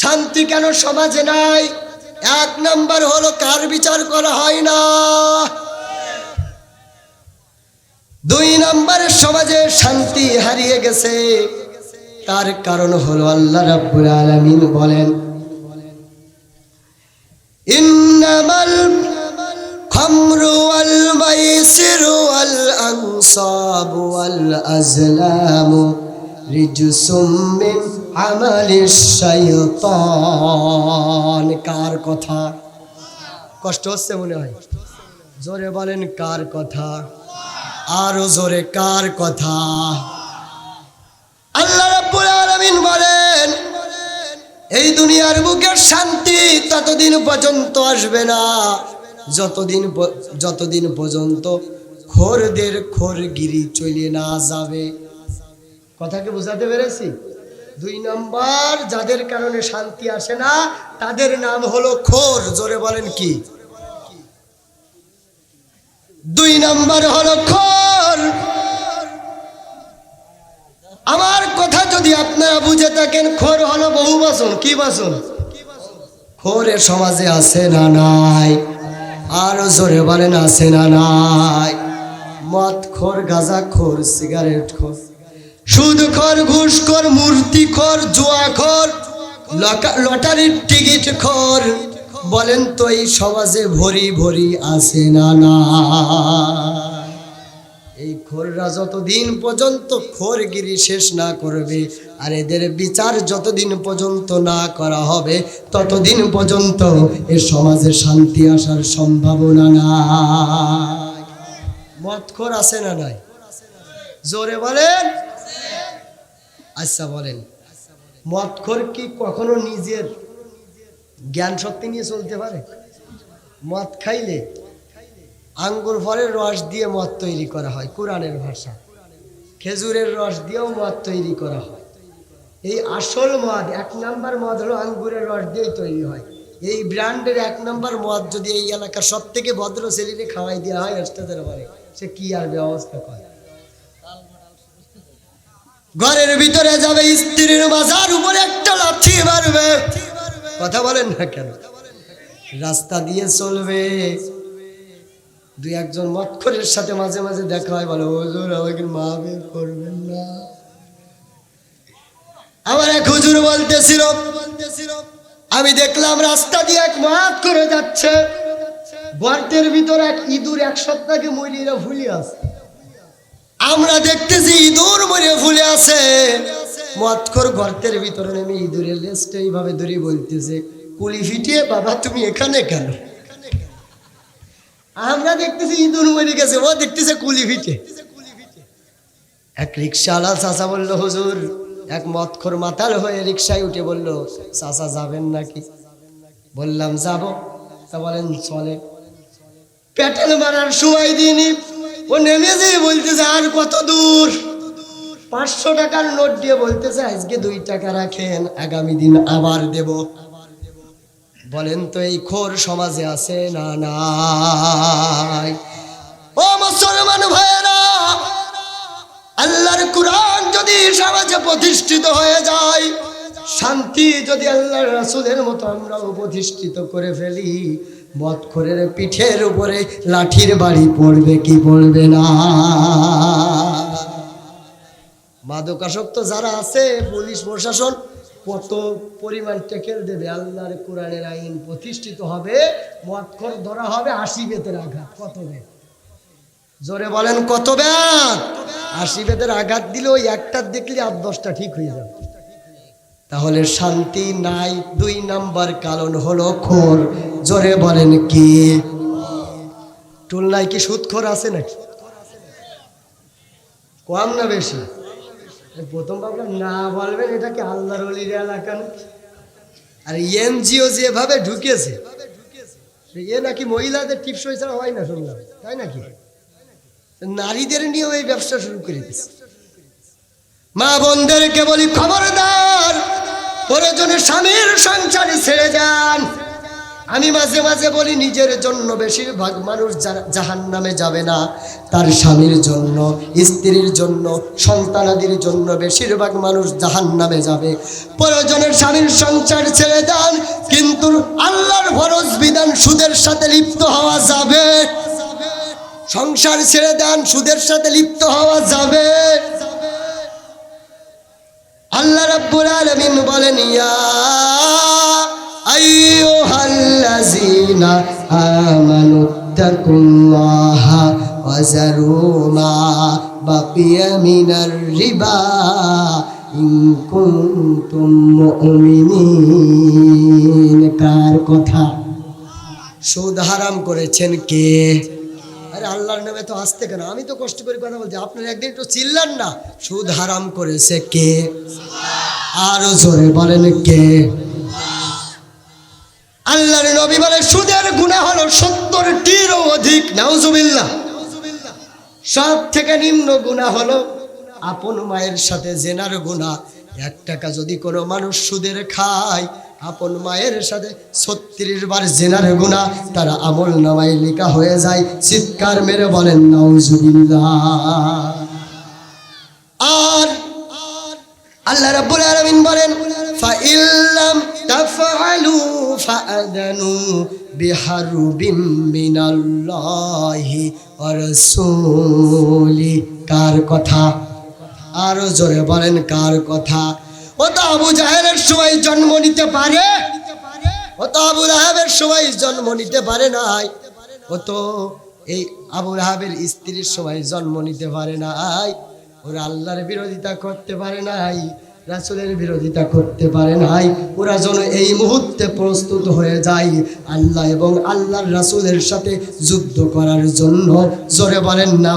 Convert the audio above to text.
শান্তি কেন সমাজে নাই? এক নাম্বার হলো কার বিচার করা হয় না? দুই নম্বরে সমাজে শান্তি হারিয়ে গেছে। তার কারণ হলো আল্লাহ রাব্বুল আলামিন বলেন, ইন্নামাল খামরু ওয়াল মাইসিরু ওয়াল আনসাবু ওয়াল আজলামু রিজসুম মিন কার কথা? কষ্ট হচ্ছে মনে হয়? জোরে বলেন, কার কথা? আরও জোরে, কার কথা? আল্লাহ রাব্বুল বলেন, এই দুনিয়ার বুকে শান্তি ততদিন পর্যন্ত আসবে না। যতদিন যতদিন পর্যন্ত খোরদের খোরগিরি চলে না যাবে। কথাকে বোঝাতে পেরেছি? দুই নম্বর, যাদের কারণে শান্তি আসে না, তাদের নাম হলো খোর, জোরে বলেন কি? দুই নম্বর হলো খোর। আমার কথা যদি আপনারা বুঝে থাকেন, খোর হলো বহু বাসন কি বাসন খোরে সমাজে আছে না নাই, আরও জোরে বলেন, আছে না নাই। মদ খোর, গাঁজা খোর, সিগারেট খোর। সুদ খোর ঘুষ খোর মূর্তি খোর জুয়া খোর লকা- লটারির টিকিট খোর। বলেন তো এই সমাজে ভরি ভরি আছে না না? এই খোররা যতদিন পর্যন্ত খোরগিরি শেষ না করবে, আর এদের বিচার যতদিন পর্যন্ত না করা হবে, ততদিন পর্যন্ত এ সমাজে শান্তি আসার সম্ভাবনা নাই। মতখোর আছে না নাই? জোরে বলেন। আচ্ছা বলেন মতখোর কি কখনো নিজের জ্ঞান শক্তি নিয়ে চলতে পারে? মদ খাইলে আঙ্গুর ফলের রস দিয়ে মদ তৈরি করা হয়, কোরআনের ভাষা। খেজুরের রস দিয়েও মদ তৈরি করা হয়। এই আসল মদ, এক নাম্বার মদ হলো আঙ্গুরের রস দিয়েই তৈরি হয়। এই ব্র্যান্ডের এক নাম্বার মদ যদি এই এলাকার সব থেকে ভদ্র ছেলেকে খাওয়াই দেওয়া হয়, ওস্তাদের বারে সে কি আর ব্যবস্থা করে? ঘরের ভিতরে যাবে স্ত্রীর মাজার উপরে একটা লাঠি মারবে। কথা বলেন না কেন? রাস্তা দিয়ে চলবে। দুই একজন মৎখরের সাথে মাঝে মাঝে দেখা হয়, বলে, হুজুর, আমাকে মা বের করবেন না। আমার এক হুজুর বলতেছিল, আমি দেখলাম রাস্তা দিয়ে এক মাত করে যাচ্ছে। গর্তের ভিতর এক ইঁদুর এক সপ্তাহকে মরিয়ে ভুলে আছে আমরা দেখতেছি ইঁদুর মরে ফুলে আছে। মৎখর গর্তের ভিতরে নেমে ইঁদুরের লেস্ট এইভাবে ধরে বলতেছে, কুলি ফিটিয়ে বাবা, তুমি এখানে কেন? আমরা দেখতেছি ইঁদুর মরে গেছে, ও দেখতেছে কুলি ফিটে। এক রিক্সাওয়ালা চাচা বলল, হুজুর, এক মৎখর মাতাল হয়ে রিক্সায় উঠে বলল, চাচা যাবেন নাকি? বললাম, যাব। তা বলেন, চলে। পেটেল মারার সময় দিইনি ও নেমে যেয়ে বলতেছে, আর কত দূর? পাঁচশো টাকার নোট দিয়ে বলতেছে, আজকে দুই টাকা রাখেন, আগামী দিন আবার দেব। বলেন, তো এই খোর সমাজে আছে না নাই? ও মুসলমান ভাইয়েরা, আল্লাহর কোরআন যদি সমাজে প্রতিষ্ঠিত হয়ে যায়, শান্তি যদি আল্লাহর রাসূলের মতো আমরাও প্রতিষ্ঠিত করে ফেলি মদখোরের পিঠের উপরে লাঠির বাড়ি পড়বে কি পড়বে না। মাদকাসক্ত যারা আছে, পুলিশ, প্রশাসন, কত পরিমাণ টেকেল দেবে? আল্লাহর কোরআনের আইন প্রতিষ্ঠিত হবে, মদখোর ধরা হবে আশি বেতের আঘাত, কত বেত জোরে বলেন কত ব্যাগ আশি বেতের আঘাত দিলে ওই একটার দেখলে আট দশটা ঠিক হয়ে যাবে। তাহলে শান্তি নাই। দুই নাম্বার কারণ হলো খোর। জোরে বলেন কি? টুলনায় কি সুদখোর আছে নাকি? কম না বেশি? প্রথম ভাবলাম না বলবেন, এটা কি আল্লাহর অলির এলাকা আর এনজিও যেভাবে ঢুকেছে, এ নাকি মহিলাদের টিপসই ছাড়া হয় না শুনলাম, তাই নাকি? নারীদের নিয়েও এই ব্যবসা শুরু করে দিচ্ছে মা বোনদেরকে বলি, খবরদার প্রয়োজনে স্বামীর সংসারে ছেড়ে যান। আমি মাঝে মাঝে বলি, নিজের জন্য বেশিরভাগ মানুষ জাহান নামে যাবে না, তার স্বামীর জন্য, স্ত্রীর জন্য, সন্তানাদির জন্য বেশিরভাগ মানুষ জাহান নামে যাবে। প্রয়োজনের স্বামীর সংসার ছেড়ে দেন কিন্তু আল্লাহর ফরজ বিধান সুদের সাথে লিপ্ত হওয়া যাবে। সংসার ছেড়ে দেন, সুদের সাথে লিপ্ত হওয়া যাবে। রাব্বুল বলেন ইন কার কথা? সুদ হারাম করেছেন কে? আরে আল্লাহর নামে তো আসতে কেন? আমি তো কষ্ট করে কথা বলছি। আপনার একদিন একটু চিল্লান না। সুদ হারাম করেছে কে? আরও জোরে বলেন কে? আল্লাহর নবী বলে, সুদের গুণা হলো সত্তরটিরও অধিক, নাউজুবিল্লাহ। সব থেকে নিম্ন গুণা হলো আপন মায়ের সাথে জেনার গুণা এক টাকা যদি কোনো মানুষ সুদের খায়, আপন মায়ের সাথে ছত্রিশ বার জেনার গুণা তার আমল নামায় লেখা হয়ে যায়, চিৎকার মেরে বলেন, নাউজুবিল্লাহ। আল্লাহ রাব্বুল আলামিন বলেন ফাইল্লাম তাফআলু ফাআদানু বিহারবিম মিনাল্লাহি ওয়া রাসূলি। কার কথা? আরও জোরে বলেন, কার কথা? ও তো আবু জাহেলের সময় জন্ম নিতে পারে? ও তো আবু রাহাবের সময় জন্ম নিতে পারে নাই? ও তো এই আবু রাহাবের স্ত্রীর সময় জন্ম নিতে পারে নাই? ওরা আল্লাহর বিরোধিতা করতে পারে নাই, রাসুলের বিরোধিতা করতে পারে নাই, ওরা যেন এই মুহূর্তে প্রস্তুত হয়ে যায় আল্লাহ এবং আল্লাহর রাসুলের সাথে যুদ্ধ করার জন্য। জোরে বলেন না